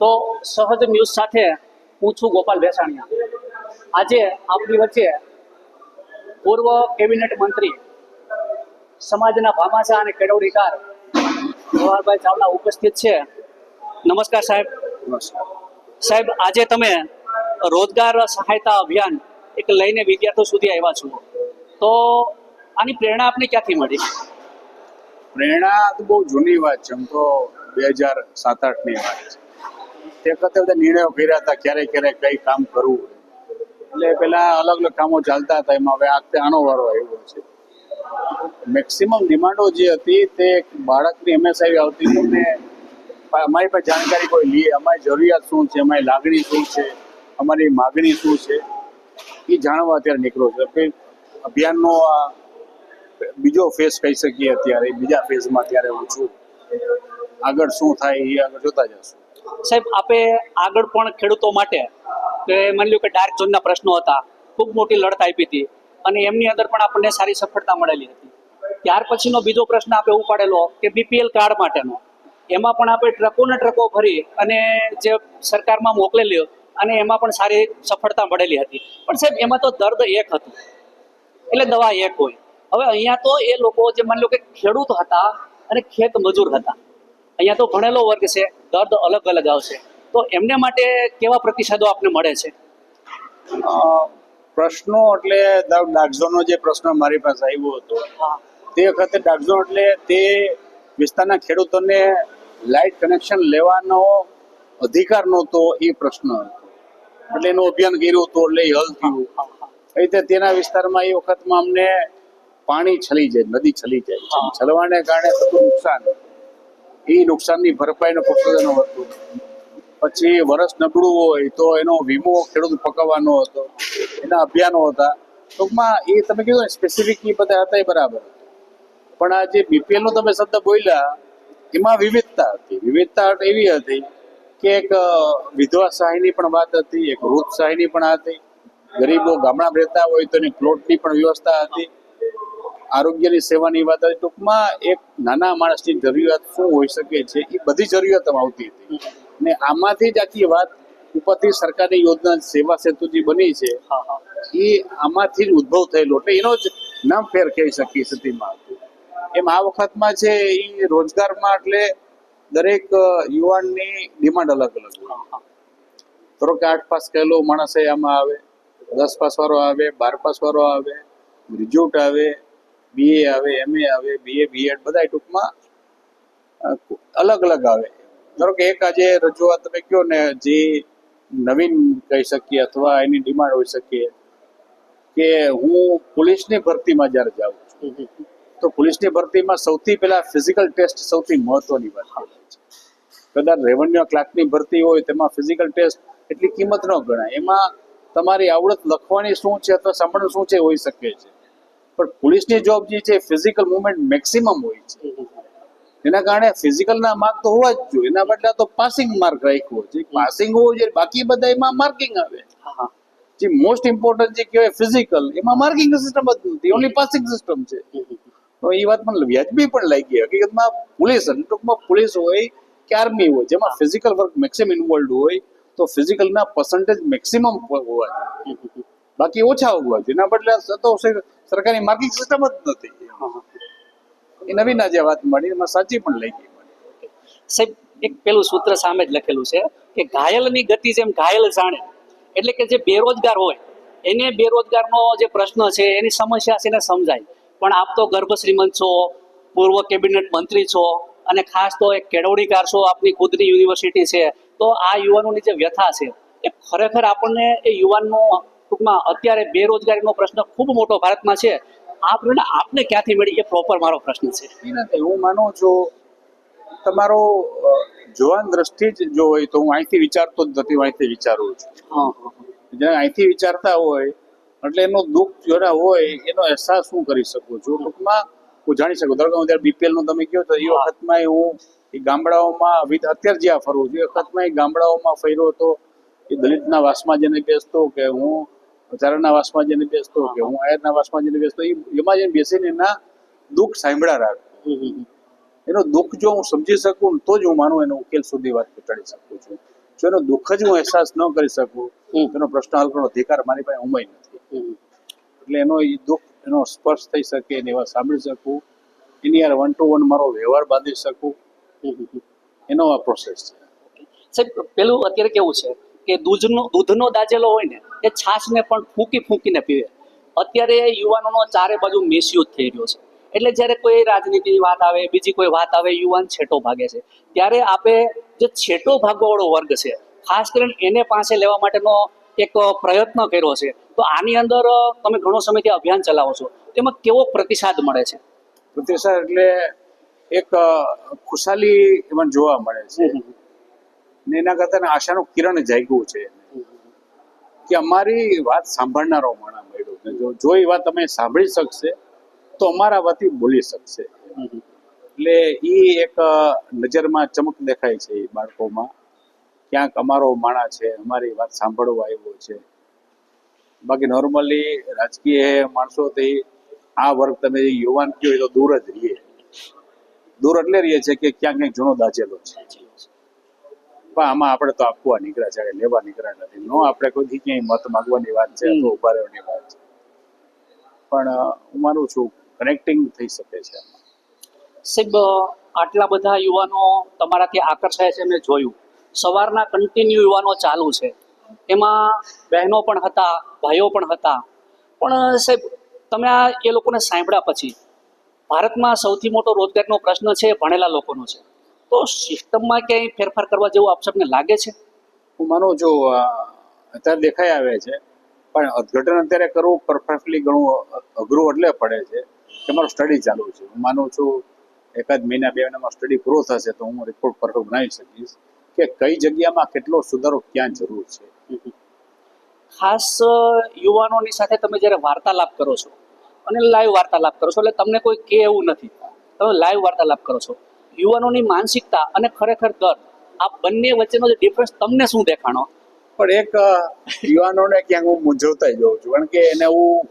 તો સહજ ન્યૂઝ સાથે હું છું ગોપાલ ભેસાણીયા. આજે આપણી વચ્ચે પૂર્વ કેબિનેટ મંત્રી સમાજના ભામાશા અને કેળવણીકાર જવાહરભાઈ ચાવડા ઉપસ્થિત છે. નમસ્કાર સાહેબ. સાહેબ આજે તમે રોજગાર સહાયતા અભિયાન એક લઈને વિદ્યાર્થીઓ સુધી આવ્યા છો. તો આની પ્રેરણા આપને ક્યાંથી મળી? પ્રેરણા તો બહુ જૂની વાત છે. આમ તો બે હજાર સાત આઠની વાત છે. તે વખતે બધા નિર્ણયો કર્યા હતા ક્યારે ક્યારે કઈ કામ કરવું એટલે પેલા અલગ અલગ કામો ચાલતા હતા, એમાં હવે આ આનો વારો આવ્યો છે. મેક્સિમમ ડિમાન્ડો જે હતી તે બાળકની એમએસઆઈ આવતી હતી ને અમારી પાસે જાણકારી કોઈ લઈએ અમારી જરૂરિયાત શું છે, અમારી લાગણી શું છે, અમારી માગણી શું છે, એ જાણવા અત્યારે નીકળ્યો છે. અભિયાનનો આ બીજો ફેઝ કહી શકીએ અત્યારે, બીજા ફેઝમાં અત્યારે હું છું. આગળ શું થાય એ આગળ જોતા જશું. સાહેબ, આપે આગળ પણ ખેડૂતો માટે માની લો કે ડાર્ક ઝોનના પ્રશ્નો હતા, ખૂબ મોટી લડત આપી હતી, અને એમની અંદર પણ આપણને સારી સફળતા મળેલી હતી. ત્યાર પછીનો બીજો પ્રશ્ન આપણે ઉપાડેલો કે બીપીએલ કાર્ડ માટેનો. એમાં પણ આપણે ટ્રકો ને ટ્રકો ભરી અને જે સરકારમાં મોકલેલી અને એમાં પણ સારી સફળતા મળેલી હતી. પણ સાહેબ, એમાં તો દર્દ એક હતું. એટલે દવા એક હોય. હવે અહીંયા તો એ લોકો જે માની લો કે ખેડૂત હતા અને ખેત મજૂર હતા. અહીંયા તો ભણેલો વર્ગ છે દર્દ અલગ અલગ આવશે. તો એમને માટે કેવા પ્રતિસાદો આપને મળે છે? પ્રશ્નો એટલે ડાકઝોનો જે પ્રશ્ન મારી પાસે આવ્યો હતો તે વખતે ડાકઝોન એટલે તે વિસ્તારના ખેડૂતોને લાઇટ કનેક્શન લેવાનો અધિકાર નહોતો એ પ્રશ્ન હતો. એટલે એનું અભિયાન કર્યું હતું એટલે એ હલ થયું. એ રીતે તેના વિસ્તારમાં એ વખતમાં અમને પાણી છલી જાય નદી છલી જાય. છલવાને કારણે થતું નુકસાન. એ નુકસાનની ભરપાઈનો પ્રોસીજરનો હતો. પછી વરસ નબળું હોય તો એનો વીમો ખેડૂત પકવવાનો હતો, એના અભિયાનો હતા. ટૂંકમાં એ તમે કીધું ને સ્પેસિફિક એ બધા હતા એ બરાબર. પણ આ જે બીપીએલનો તમે શબ્દ બોલ્યા, એમાં વિવિધતા હતી. વિવિધતા એવી હતી કે એક વિધવા સહાયની પણ વાત હતી, એક વૃદ્ધ સહાયની પણ હતી. ગરીબો ગામડામાં રહેતા હોય તો એની પ્લોટની પણ વ્યવસ્થા હતી. આરોગ્યની સેવાની વાત આવે ટૂંકમાં એક નાના માણસની જરૂરિયાત શું હોઈ શકે છે એ બધી જરૂરિયાતો આવતી હતી. ને આમાંથી જ આખી વાત ઉપરથી સરકારની યોજના સેવા સેતુ જે બની છે એ આમાંથી જ ઉદ્ભવ થયેલો એટલે એનો જ નામ ફેર કહી શકીએ સ્થિતિમાં. એમ આ વખતમાં છે એ રોજગારમાં એટલે દરેક યુવાનની ડિમાન્ડ અલગ અલગ હોય. ધારો કે આઠ પાસ કહેલો માણસ આમાં આવે દસ પાસ વાળો આવે બાર પાસ વાળો આવે ગ્રેજ્યુએટ આવે બીએ આવે એમએ આવે બીએ બીએડ બધા ટૂંકમાં અલગ અલગ આવે. ધારો કે એક આજે રજૂઆત તમે કહો ને જે નવીન કહી શકીએ અથવા એની ડિમાન્ડ હોઈ શકીએ કે હું પોલીસની ભરતીમાં જ્યારે જાઉં છું તો પોલીસની ભરતીમાં સૌથી પહેલા ફિઝિકલ ટેસ્ટ સૌથી મહત્વની વાત છે. કદાચ રેવન્યુ ક્લાર્કની ભરતી હોય તેમાં ફિઝિકલ ટેસ્ટ એટલી કિંમત ન ગણાય. એમાં તમારી આવડત લખવાની શું છે અથવા સાંભળવું શું છે હોઈ શકે છે. પણ પોલીસની જોબ જે છે ફિઝિકલ મુવમેન્ટ મેક્સિમમ હોય છે. એના કારણે ફિઝિકલના માર્ક તો હોવા જ જોઈએ. એના બદલે તો પાસિંગ માર્ક રાખ્યો છે. પાસિંગ હોવું જોઈએ બાકી બધા એમાં માર્કિંગ આવે. જે મોસ્ટ ઇમ્પોર્ટન્ટ જે કહેવાય ફિઝિકલ એમાં માર્કિંગ સિસ્ટમ જ નથી. ઓનલી પાસિંગ સિસ્ટમ છે. તો એ વાત મને વ્યાજબી પણ લાગી. હકીકતમાં પોલીસ ટૂંકમાં પોલીસ હોય કે આર્મી હોય જેમાં ફિઝિકલ વર્ક મેક્સિમમ ઇન્વોલ્વ હોય તો ફિઝિકલના પર્સન્ટેજ મેક્સિમમ હોવા જોઈએ. બાકી ઓછા હોવા છે એના બદલે તો સરકારની સરકારી માર્કિંગ સિસ્ટમ જ નથી. એ નવીન જે વાત મળી, એમાં સાચી પણ લઈ ગઈ સાહેબ, એક પેલું સૂત્ર સામે જ લખેલું છે કે ઘાયલની ગતિ જેમ ઘાયલ જાણે, એટલે કે જે બેરોજગાર હોય, એને બેરોજગારનો જે પ્રશ્ન છે, એની સમસ્યા છે એને સમજાય. પણ આપ તો ગર્ભ શ્રીમંત છો, પૂર્વ કેબિનેટ મંત્રી છો, અને ખાસ તો એક કેળવણીકાર છો આપની ખુદની યુનિવર્સિટી છે, તો આ યુવાનોની જે વ્યથા છે, એ ખરેખર આપણને એ યુવાનનો ટૂંકમાં અત્યારે બેરોજગારીનો પ્રશ્ન ખૂબ મોટો ભારતમાં છે. આ પ્રેરણા આપને ક્યાંથી મળી? એ પ્રોપર મારો પ્રશ્ન છે. હું માનું છું તમારો જોવાન દ્રષ્ટિ જ જો હોય તો હું અહીંથી વિચારતો જ નથી અહીંથી વિચારું છું. હા હા જ્યારે અહીંથી વિચારતા હોય એટલે એનો દુઃખ જરા હોય એનો અહેસાસ હું કરી શકું છું. ટૂંકમાં હું જાણી શકું. ધારો કે હું જ્યારે બીપીએલનું તમે કહો તો એ વખતમાં હું એ ગામડાઓમાં અત્યારે જ્યાં ફરું છું એ વખતમાં એ ગામડાઓમાં ફર્યો હતો એ દલિતના વાસમાં જેને બેસતો કે હું ચારણના વાસમાં જઈને બેસતો કે હું આયરના વાસમાં જઈને બેસતો એમાં જઈને બેસીને એના દુઃખ સાંભળ્યા રાખ. એનો દુઃખ જો હું સમજી શકું તો જ હું માનું એનો ઉકેલ સુધી વાત પહોંચાડી શકું છું. જો એનો દુઃખ જ હું અહેસાસ ન કરી શકું એનો પ્રશ્ન હલ કરવાનો અધિકાર મારી પાસે ઉમય નથી. એટલે એનો એ દુઃખ એનો સ્પર્શ થઈ શકે એની વાત સાંભળી શકું. એની યાર વન ટુ વન મારો વ્યવહાર બાંધી શકું. એનો આ પ્રોસેસ છે. સાહેબ પેલું અત્યારે કેવું છે? કે દૂધનો દૂધનો દાજેલો હોય ને એ છાશને પણ ફૂંકી ફૂંકીને પીવે. અત્યારે યુવાનોનો ચારે બાજુ મિસયુઝ થઈ રહ્યો છે. એટલે જ્યારે કોઈ રાજનીતિની વાત આવે બીજી કોઈ વાત આવે યુવાન છેટો ભાગે છે. ત્યારે આપે જે છેટો ભાગવાવાળો વર્ગ છે ખાસ કરીને એને પાસે લેવા માટેનો એક પ્રયત્ન કર્યો છે તો આની અંદર તમે ઘણો સમયથી અભિયાન ચલાવો છો તેમાં કેવો પ્રતિસાદ મળે છે? પ્રતિસાદ એટલે એક ખુશાલી એમાં જોવા મળે છે. ને એના કરતા આશાનું કિરણ જાગ્યું છે. કે અમારી વાત સાંભળનારો માણસ મળ્યો જો એ વાત તમે સાંભળી શકશે, તો અમારા વતી બોલી શકશે. એટલે એ એક નજરમાં ચમક દેખાય છે એ બાળકોમાં. ક્યાંક અમારો માણા છે, અમારી વાત સાંભળવા આવ્યો છે. બાકી નોર્મલી રાજકીય માણસોથી આ વર્ગ તમે યુવાન કયો તો દૂર જ રહીએ. દૂર એટલે રહીએ છે કે ક્યાંક ક્યાંક જૂનો દાજેલો છે. પણ આમાં આપણે તો આપવા નીકળ્યા છે લેવા નીકળ્યા નથી. નો આપણે કોઈથી ક્યાંય મત માંગવાની વાત છે તો ઊભા રહેવાની વાત છે. પણ હું માનું છું કનેક્ટિંગ થઈ શકે છે. સાહેબ આટલા બધા યુવાનો તમારાથી આકર્ષાય છે મેં જોયું. સવારના કન્ટિન્યુ યુવાનો ચાલુ છે. એમાં બહેનો પણ હતા ભાઈઓ પણ હતા. પણ સાહેબ તમે આ એ લોકોને સાંભળ્યા પછી ભારતમાં સૌથી મોટો રોજગારનો પ્રશ્ન છે ભણેલા લોકોનો છે. તો સિસ્ટમમાં ક્યાંય ફેરફાર કરવા જેવું આપ સબને લાગે છે? હું માનું જો અત્યારે દેખાઈ આવે છે પણ અર્થઘટન અત્યારે કરવું પરફેક્ટલી ઘણું અઘરું એટલે પડે છે કે મારું સ્ટડી ચાલુ છે. હું માનું છું એકાદ મહિના બે મહિનામાં સ્ટડી પૂરો થશે તો હું રિપોર્ટ પરફેક્ટ બનાવી શકીશ કે કઈ જગ્યામાં કેટલો સુધારો ક્યાં જરૂર છે. ખાસ યુવાનોની સાથે તમે જ્યારે વાર્તાલાપ કરો છો અને લાઈવ વાર્તાલાપ કરો છો એટલે તમને કોઈ કે એવું નથી. તમે લાઈવ વાર્તાલાપ કરો છો. યુવાનોની માનસિકતા અને ખરેખર દર આ બંને વચ્ચેનો જે ડિફરન્સ તમને શું દેખાણો? પણ એક યુવાનોને ક્યાંક હું મૂંઝવતા જોઉં છું કારણ કે એને હું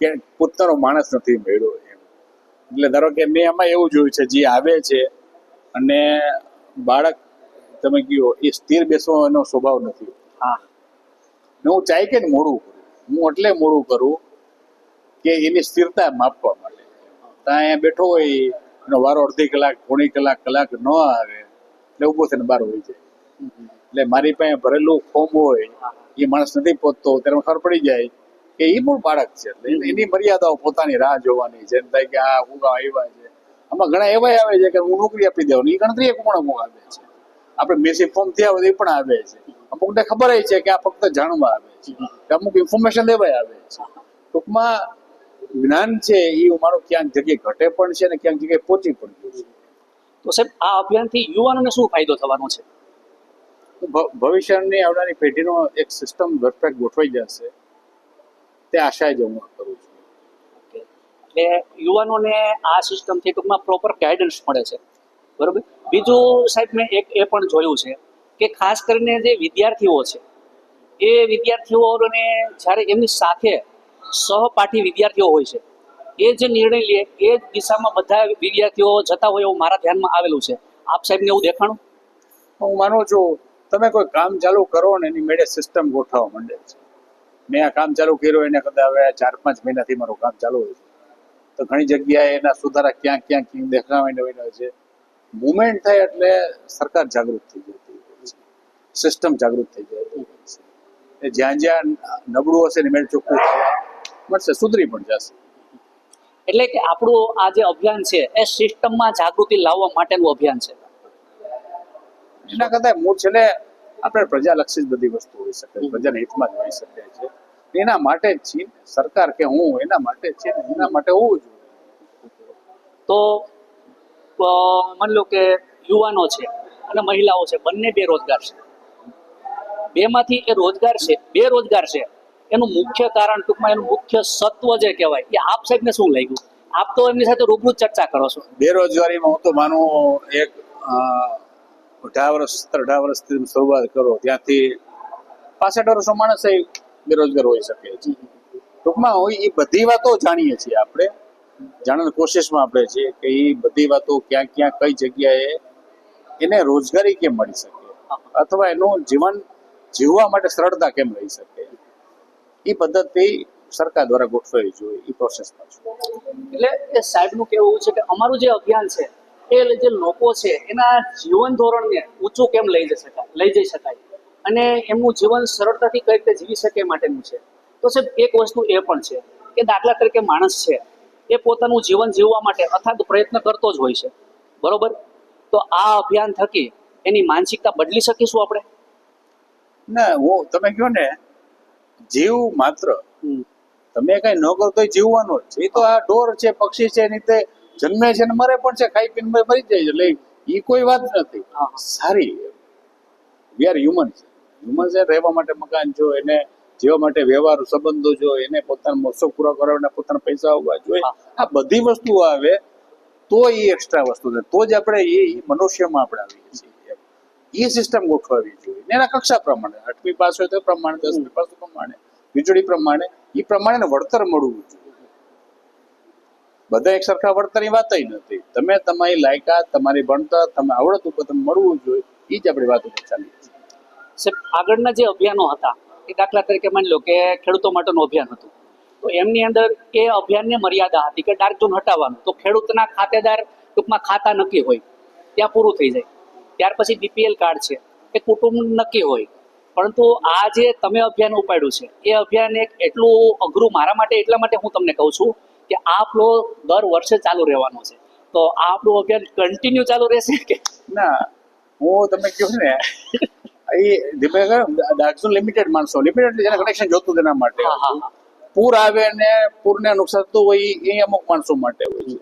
ક્યાંક પોતાનો માણસ નથી મળ્યો એટલે ધારો કે મેં એમાં એવું જોયું છે જે આવે છે અને બાળક તમે કહો એ સ્થિર બેસવો એનો સ્વભાવ નથી. હા. ને હું ચાહી કે મોડું કરું. હું એટલે મોડું કરું કે એની સ્થિરતા માપવા માટે. ત્યાં અહીંયા બેઠો હોય એનો વારો અડધી કલાક, પોણી કલાક કલાક ન આવે, એટલે ઊભો થઈને બહાર હોય જાય. એટલે મારી પાસે ભરેલું ફોર્મ હોય, એ માણસ નથી પહોંચતો, ત્યારે ખબર પડી જાય કે એ પણ બાળક છે. એની મર્યાદાઓ પોતાની રાહ જોવાની છે. કે આ ઉગા આવ્યા છે. આમાં ઘણા એવા આવે છે કે હું નોકરી આપી દેવાની એ ગણતરી એક પણ અમુક આવે છે. આપણે મેસેજ ફોર્મ થયા હોય એ પણ આવે છે. અમુકને ખબર છે કે આ ફક્ત જાણવા આવે છે. અમુક ઇન્ફોર્મેશન લેવાય આવે છે. ટૂંકમાં જ્ઞાન છે એ મારું ક્યાંક જગ્યાએ ઘટે પણ છે ને ક્યાંક જગ્યાએ પહોંચી પણ ગયું છે. તો સાહેબ આ અભિયાનથી યુવાનોને શું ફાયદો થવાનો છે? ભવિષ્યની આવનારી પેઢીનો એક સિસ્ટમ પરફેક્ટ ગોઠવાઈ જશે. તે આશાએ જ હું કરું છું. એટલે યુવાનોને આ સિસ્ટમથી ટૂંકમાં પ્રોપર ગાઈડન્સ મળે છે. બરોબર? બીજું સાહેબ મેં એક એ પણ જોયું છે કે ખાસ કરીને જે વિદ્યાર્થીઓ છે એ વિદ્યાર્થીઓને જ્યારે એમની સાથે સહપાઠી વિદ્યાર્થીઓ હોય છે. એ જે નિર્ણય લે, એ જ દિશામાં બધા વિદ્યાર્થીઓ જતા હોય એવું મારા ધ્યાનમાં આવેલું છે. આપ સાહેબને એવું દેખાણું? હું માનું છું, તમે કોઈ કામ ચાલુ કરો ને એની મેળે સિસ્ટમ ગોઠવવા માંડે છે. મેં આ કામ ચાલુ કર્યું, એને કદાચ હવે ચાર પાંચ મહિનાથી મારું કામ ચાલુ હોય છે. તો ઘણી જગ્યાએ એના સુધારા ક્યાં ક્યાં ક્યાં દેખાવા હોય છે. મુવમેન્ટ થાય એટલે સરકાર જાગૃત થઈ જતી સિસ્ટમ જાગૃત થઈ જાય જ્યાં જ્યાં નબળું હશે ને મેળ ચોખ્ખું થવા મળશે સુધરી પણ જશે. એટલે કે આપણું આ જે અભિયાન છે એ સિસ્ટમમાં જાગૃતિ લાવવા માટેનું અભિયાન છે. એના કરતા મૂળ છેલ્લે આપણે પ્રજાલક્ષી જ બધી વસ્તુ હોઈ શકે છે પ્રજાના હિતમાં જ હોઈ શકે છે. એના માટે જ છીએ સરકાર કે હું એના માટે છે એના માટે હોવું જોઈએ. તો માની લો કે યુવાનો છે અને મહિલાઓ છે બંને બેરોજગાર છે. બેમાંથી એ રોજગાર છે બેરોજગાર છે. એનું મુખ્ય કારણ ટૂંકમાં એનું મુખ્ય સત્વ જે કહેવાય એ આપ સાહેબને શું લાગ્યું? આપ તો એમની સાથે રૂબરૂ ચર્ચા કરો છો. બેરોજગારીમાં હું તો માનું એક અઢાર વર્ષ સત્તર અઢાર વર્ષથી શરૂઆત કરો ત્યાંથી પાસઠ વર્ષનો માણસ એ બેરોજગાર હોઈ શકે ટૂંકમાં હોય એ બધી વાતો જાણીએ છીએ આપણે. જાણવાની કોશિશમાં આપણે છીએ કે એ બધી વાતો ક્યાં ક્યાં કઈ જગ્યાએ એને રોજગારી કેમ મળી શકે? અથવા એનું જીવન જીવવા માટે સરળતા કેમ રહી શકે? એ પદ્ધતિ સરકાર દ્વારા ગોઠવાવી જોઈએ એ પ્રોસેસમાં એટલે એ સાહેબનું કહેવું છે કે અમારું જે અભિયાન છે એ જે લોકો છે એના જીવન ધોરણને ઊંચું કેમ લઈ જઈ શકાય લઈ જઈ શકાય? અને એમનું જીવન સરળતાથી કઈ રીતે જીવી શકે માટેનું છે? તો સાહેબ એક વસ્તુ એ પણ છે કે દાખલા તરીકે માણસ છે એ પોતાનું જીવન જીવવા માટે અથાગ પ્રયત્ન કરતો જ હોય છે. બરોબર? તો આ અભિયાન થકી એની માનસિકતા બદલી શકીશું આપણે? ના હું તમે કહો ને જીવ માત્ર. તમે કઈ ન કરો તો જીવવાનો જ છે. એ તો આ ઢોર છે પક્ષી છે એની રીતે જન્મે છે ને મરે પણ છે ખાઈ પીને મરી જાય એટલે એ કોઈ વાત નથી. સારી વી આર હ્યુમન હ્યુમન છે. રહેવા માટે મકાન જો એને જીવવા માટે વ્યવહાર સંબંધો જો એને પોતાનો મોસો પૂરો કરવા પોતાના પૈસા આવવા જોઈએ. આ બધી વસ્તુઓ આવે તો એ એક્સ્ટ્રા વસ્તુ છે. તો જ આપણે એ મનુષ્યમાં આપણે આવીએ છીએ. એ સિસ્ટમ ગોઠવાવી જોઈએ. એના કક્ષા પ્રમાણે, આઠમી પાસ હોય તો પ્રમાણે, દસમી પાસ પ્રમાણે, વીજળી પ્રમાણે એ પ્રમાણે વળતર મળવું જોઈએ. બધા એક સરખા વળતરની વાત નથી. તમે તમારી લાયકાત તમારી ભણતર, તમે આવડત ઉપર તમે મળવું જોઈએ એ જ આપણી વાત ઉપર ચાલી છે આગળના જે અભિયાનો હતા, એ દાખલા તરીકે માની લો કે ખેડૂતો માટેનું અભિયાન હતું. તો એમની અંદર એ અભિયાનની મર્યાદા હતી કે ડાર્ક ઝોન હટાવવાનું. તો ખેડૂતના ખાતેદાર ટૂંકમાં ખાતા નક્કી હોય. ત્યાં પૂરું થઈ જાય. ત્યાર પછી બીપીએલ કાર્ડ છે એ કુટુંબ નક્કી હોય. પરંતુ આ જે તમે અભિયાન ઉપાડ્યું છે એ અભિયાન એક એટલું અઘરું મારા માટે એટલા માટે હું તમને કહું છું કે આ ફ્લો દર વર્ષે ચાલુ રહેવાનો છે. તો આ આપણું અભિયાન કન્ટિન્યુ ચાલુ રહેશે કે? ના હું તમે કહ્યું ને એ ડાર્કઝો લિમિટેડ માણસો લિમિટેડ જેને કનેક્શન જોતું તેના માટે પૂર આવે ને પૂરને નુકસાન થતું હોય એ અમુક માણસો માટે હોય છે.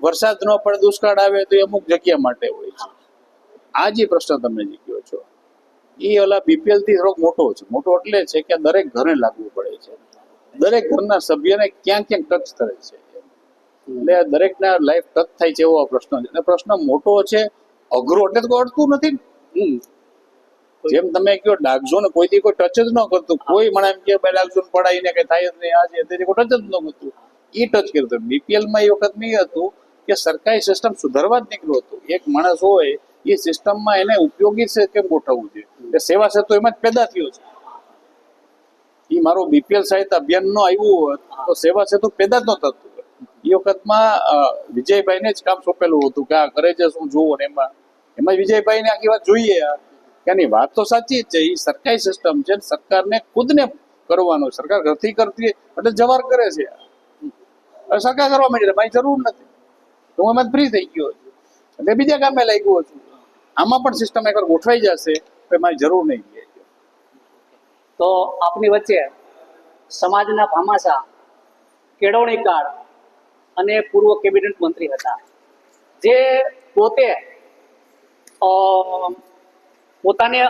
વરસાદ ન પડે દુષ્કાળ આવે તો એ અમુક જગ્યા માટે હોય છે. આ જે પ્રશ્ન તમે જે કહો છો એ ઓલા બીપીએલથી થોડોક મોટો છે. મોટો એટલે છે કે દરેક ઘરે લાગવું પડે છે. દરેક ઘરના સભ્યને ક્યાંક ક્યાંક ટચ કરે છે. એટલે દરેકના લાઈફ ટચ થાય છે એવો આ પ્રશ્ન છે. અને પ્રશ્ન મોટો છે અઘરો એટલે તો અડતું નથી જેમ તમે કહો ડાર્ક ઝોન કોઈથી કોઈ ટચ જ ન કરતું. કોઈ મને એમ કે ભાઈ ડાર્ક ઝોન પડાવીને કઈ થાય જ નહીં. આ છે તે કોઈ ટચ જ ન કરતું. એ ટચ કર્યું બીપીએલમાં એ વખત નહીં હતું કે સરકારી સિસ્ટમ સુધારવા જ નીકળ્યું હતું. એક માણસ હોય એ સિસ્ટમમાં એને ઉપયોગી છે કેમ ગોઠવવું છે કે સેવા સેતુ એમાં જ પેદા થયો છે. એ મારો બીપીએલ સહિત અભિયાનનો આવ્યું હોત, તો સેવા સેતુ પેદા જ ન થતું એ વખતમાં વિજયભાઈને જ કામ સોંપેલું હતું કે આ કરે છે શું જોવું ને એમાં. એમાં વિજયભાઈને આખી વાત જોઈએ એની કે વાત તો સાચી જ છે એ સરકારી સિસ્ટમ છે સરકારને ખુદને કરવાનું, સરકાર ઘરથી કરતી એટલે જવાર કરે છે સરકાર કરવા માંડી એટલે મારી જરૂર નથી. તો હું એમાં ફ્રી થઈ ગયો છું. એટલે બીજા કામે લાગ્યો છું. આમાં પણ સિસ્ટમ એકવાર ગોઠવાઈ જશે તો મારી જરૂર નહીં રહે. તો આપની વચ્ચે સમાજના ભામાસા કેળવણીકાર અને પૂર્વ કેબિનેટ મંત્રી હતા. જે પોતે પોતાને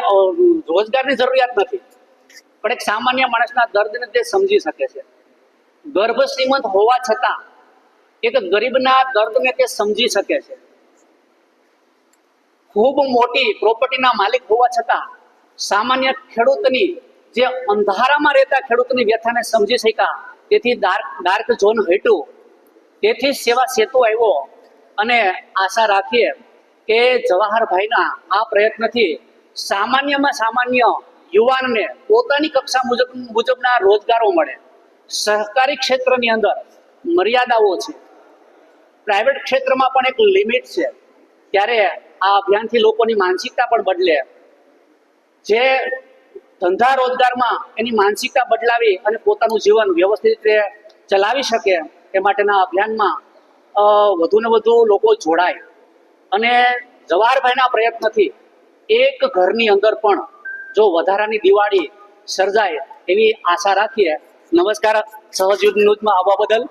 રોજગારની જરૂરિયાત નથી, પણ એક સામાન્ય માણસના દર્દને તે સમજી શકે છે. ગર્ભ શ્રીમંત હોવા છતાં એક ગરીબના દર્દને તે સમજી શકે છે. ખૂબ મોટી પ્રોપર્ટીના માલિક હોવા છતાં સામાન્ય ખેડૂતની જે અંધારામાં રહેતા ખેડૂતની વ્યથાને સમજી શક્યા. તેથી ડાર્ક ડાર્ક ઝોન હટ્યું તેથી સેવા સેતુ આવ્યો અને આશા રાખીએ કે જવાહરભાઈના આ પ્રયત્નથી સામાન્યમાં સામાન્ય યુવાનને પોતાની કક્ષા મુજબ, મુજબના રોજગારો મળે. સહકારી ક્ષેત્રની અંદર મર્યાદાઓ છે. પ્રાઇવેટ ક્ષેત્રમાં પણ એક લિમિટ છે. ત્યારે આ અભિયાનથી લોકોની માનસિકતા પણ બદલે. જે ધંધા રોજગારમાં એની માનસિકતા બદલાવી અને પોતાનું જીવન વ્યવસ્થિત રીતે ચલાવી શકે એ માટેના અભિયાનમાં અ, વધુને વધુ લોકો જોડાય. અને જવાહરભાઈના પ્રયત્નથી એક ઘરની અંદર પણ જો વધારાની દિવાળી સર્જાય એવી આશા રાખીએ. નમસ્કાર સહજ ન્યૂઝમાં આવવા બદલ.